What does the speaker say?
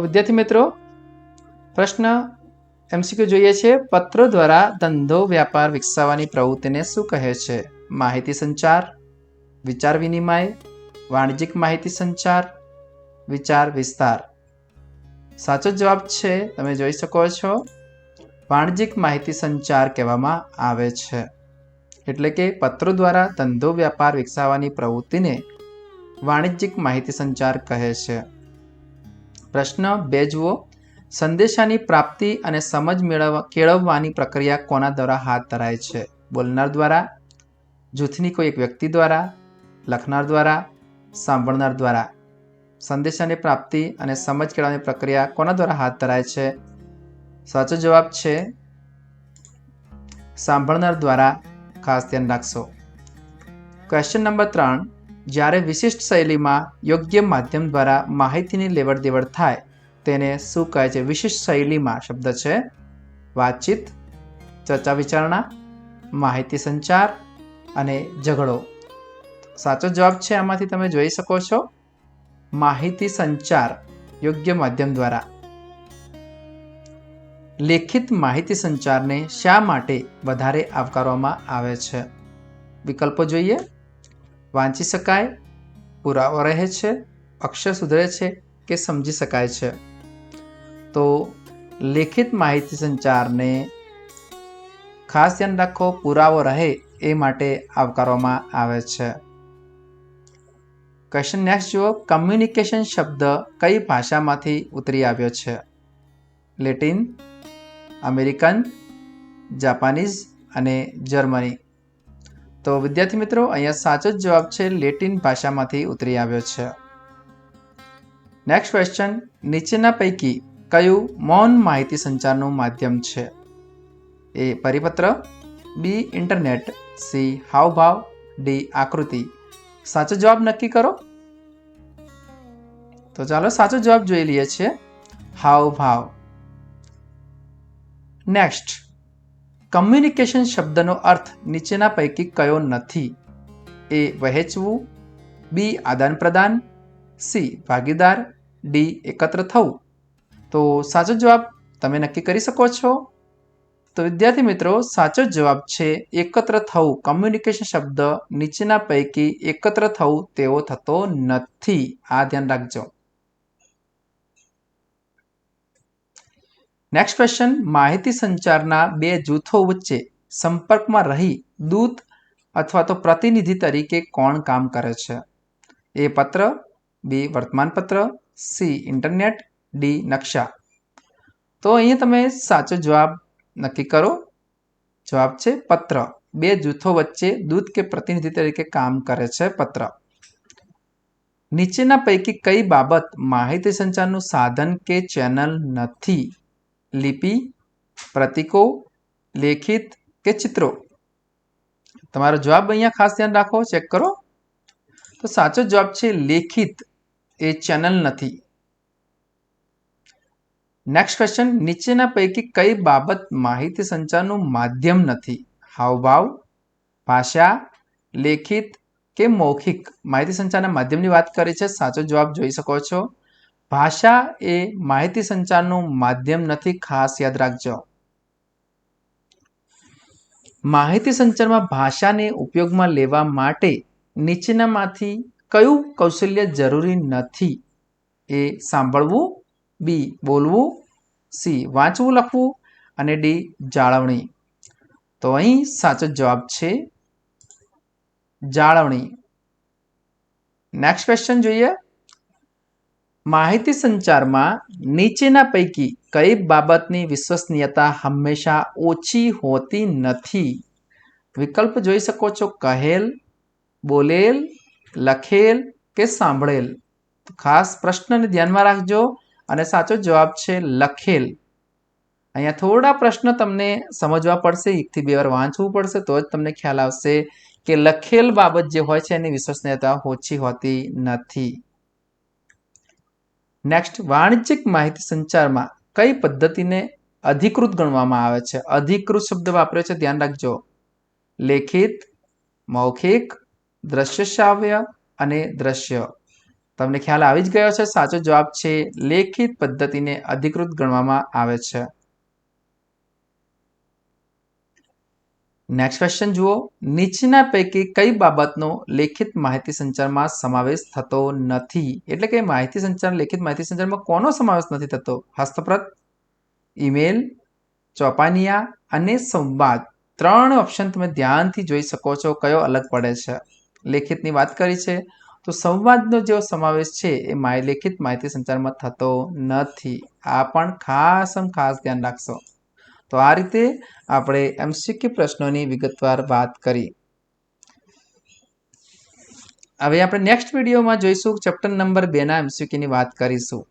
વિદ્યાર્થી મિત્રો, પ્રશ્ન એમસીક્યુ જોઈએ છે, પત્રો દ્વારા ધંધો, વ્યાપાર વિકસાવવાની પ્રવૃત્તિને શું કહે છે? માહિતી સંચાર, વિચાર વિનિમય, વાણિજ્યિક માહિતી સંચાર, વિચાર વિસ્તાર. સાચો જવાબ છે, તમે જોઈ શકો છો, વાણિજ્યિક માહિતી સંચાર કહેવામાં આવે છે. એટલે કે પત્રો દ્વારા ધંધો, વ્યાપાર વિકસાવવાની પ્રવૃત્તિને વાણિજ્યિક માહિતી સંચાર કહે છે. પ્રશ્ન બે જુઓ સંદેશાની પ્રાપ્તિ અને સમજ મેળવવા કેળવવાની પ્રક્રિયા કોના દ્વારા હાથ ધરાય છે? બોલનાર દ્વારા, જૂથની કોઈ એક વ્યક્તિ દ્વારા, લખનાર દ્વારા, સાંભળનાર દ્વારા. સંદેશાની પ્રાપ્તિ અને સમજ કેળવવાની પ્રક્રિયા કોના દ્વારા હાથ ધરાય છે? સાચો જવાબ છે, સાંભળનાર દ્વારા. ખાસ ધ્યાન રાખશો. ક્વેશ્ચન નંબર ત્રણ. જ્યારે વિશિષ્ટ શૈલીમાં યોગ્ય માધ્યમ દ્વારા માહિતીની લેવડ દેવડ થાય, તેને શું કહે છે? વિશિષ્ટ શૈલીમાં શબ્દ છે વાતચીત, ચર્ચા વિચારણા, માહિતી સંચાર અને ઝઘડો. સાચો જવાબ છે આમાંથી તમે જોઈ શકો છો, માહિતી સંચાર યોગ્ય માધ્યમ દ્વારા. લેખિત માહિતી સંચારને શા માટે વધારે આવકારવામાં આવે છે? વિકલ્પો જોઈએ. વાંચી શકાય, પુરાવો રહે છે, અક્ષર સુધરે છે કે સમજી શકાય છે. તો લેખિત માહિતી સંચારને ખાસ ધ્યાન રાખો, પુરાવો રહે એ માટે આવકારવામાં આવે છે. ક્વેશ્ચન નેક્સ્ટ જુઓ કમ્યુનિકેશન શબ્દ કઈ ભાષામાંથી ઉતરી આવ્યો છે? લેટિન અમેરિકન જાપાનીઝ અને જર્મની તો વિદ્યાર્થી મિત્રો, અહીંયા સાચો જ જવાબ છે, લેટિન ભાષામાંથી ઉતરી આવ્યો છે. નેક્સ્ટ ક્વેશ્ચન નીચેના પૈકી કયું મૌન માહિતી સંચારનું માધ્યમ છે? એ પરિપત્ર બી ઇન્ટરનેટ સી હાવભાવ ડી આકૃતિ. સાચો જવાબ નક્કી કરો. તો ચાલો સાચો જવાબ જોઈ લઈએ છીએ. હાવભાવ. નેક્સ્ટ કમ્યુનિકેશન શબ્દનો અર્થ નીચેના પૈકી કયો નથી? એ વહેંચવું, બી આદાન પ્રદાન, સી ભાગીદાર, ડી એકત્ર થવું. તો સાચો જવાબ તમે નક્કી કરી શકો છો? તો વિદ્યાર્થી મિત્રો, સાચો જવાબ છે એકત્ર થવું. કમ્યુનિકેશન શબ્દ નીચેના પૈકી એકત્ર થવું તેવો થતો નથી. આ ધ્યાન રાખજો. નેક્સ્ટ ક્વેશ્ચન માહિતી સંચારના બે જૂથો વચ્ચે સંપર્કમાં રહી દૂત અથવા તો પ્રતિનિધિ તરીકે કોણ કામ કરે છે? એ પત્ર બી વર્તમાનપત્ર સી ઇન્ટરનેટ ડી નકશા. તો અહીંયા તમે સાચો જવાબ નક્કી કરો. જવાબ છે પત્ર. બે જૂથો વચ્ચે દૂત કે પ્રતિનિધિ તરીકે કામ કરે છે પત્ર. નીચેના પૈકી કઈ બાબત માહિતી સંચારનું સાધન કે ચેનલ નથી? લિપિ, પ્રતીકો, લેખિત કે ચિત્રો? તમારો જવાબ અહીંયા ખાસ ધ્યાન રાખો, ચેક કરો. તો સાચો જવાબ છે લેખિત. એ ચેનલ નથી. નેક્સ્ટ ક્વેશ્ચન નીચેના પૈકી કઈ બાબત માહિતી સંચારનું માધ્યમ નથી? હાવભાવ, ભાષા, લેખિત કે મૌખિક? માહિતી સંચારના માધ્યમની વાત કરી છે. સાચો જવાબ જોઈ શકો છો. ભાષા એ માહિતી સંચારનું માધ્યમ નથી, ખાસ યાદ રાખજો. માહિતી સંચારમાં ભાષાને ઉપયોગમાં લેવા માટે નીચેનામાંથી કયું કૌશલ્ય જરૂરી નથી? એ સાંભળવું, બી બોલવું, સી વાંચવું, લખવું અને ડી જાળવણી. તો અહીં સાચો જવાબ છે જાળવણી. નેક્સ્ટ ક્વેશ્ચન જોઈએ. માહિતી સંચારમાં નીચેના પૈકી કઈ બાબતની વિશ્વસનીયતા હંમેશા ઓછી હોતી નથી? વિકલ્પ જોઈ શકો છો, કહેલ, બોલેલ, લખેલ કે સાંભળેલ. ખાસ પ્રશ્નને ધ્યાનમાં રાખજો અને સાચો જવાબ છે લખેલ. અહીંયા થોડા પ્રશ્ન તમને સમજવા પડશે, એકથી બે વાર વાંચવું પડશે, તો જ તમને ખ્યાલ આવશે કે લખેલ બાબત જે હોય છે એની વિશ્વસનીયતા ઓછી હોતી નથી. નેક્સ્ટ વાણિજ્યિક માહિતી સંચારમાં કઈ પદ્ધતિને અધિકૃત ગણવામાં આવે છે? અધિકૃત શબ્દ વાપર્યો છે, ધ્યાન રાખજો. લેખિત, મૌખિક દ્રશ્ય શ્રાવ્ય અને દ્રશ્ય. તમને ખ્યાલ આવી જ ગયો છે સાચો જવાબ છે, લેખિત પદ્ધતિને અધિકૃત ગણવામાં આવે છે. નેક્સ્ટ ક્વેશ્ચન જુઓ. નીચેના પૈકી કઈ બાબતનો લેખિત માહિતી સંચારમાં સમાવેશ થતો નથી? એટલે કે માહિતી સંચાર, લેખિત માહિતી સંચારમાં કોનો સમાવેશ નથી થતો? હસ્તપ્રત ઈમેલ ચોપાનિયા અને સંવાદ. ત્રણ ઓપ્શન તમે ધ્યાનથી જોઈ શકો છો કયો અલગ પડે છે. લેખિતની વાત કરી છે. તો સંવાદનો જે સમાવેશ છે એ માય લેખિત માહિતી સંચારમાં થતો નથી. આ પણ ખાસ ખાસ ધ્યાન રાખશો. તો આ રીતે આપણે એમસીક્યુ પ્રશ્નોની વિગતવાર વાત કરી. હવે આપણે નેક્સ્ટ વિડીયોમાં જોઈશું, ચેપ્ટર નંબર બેના એમસીક્યુની વાત કરીશું.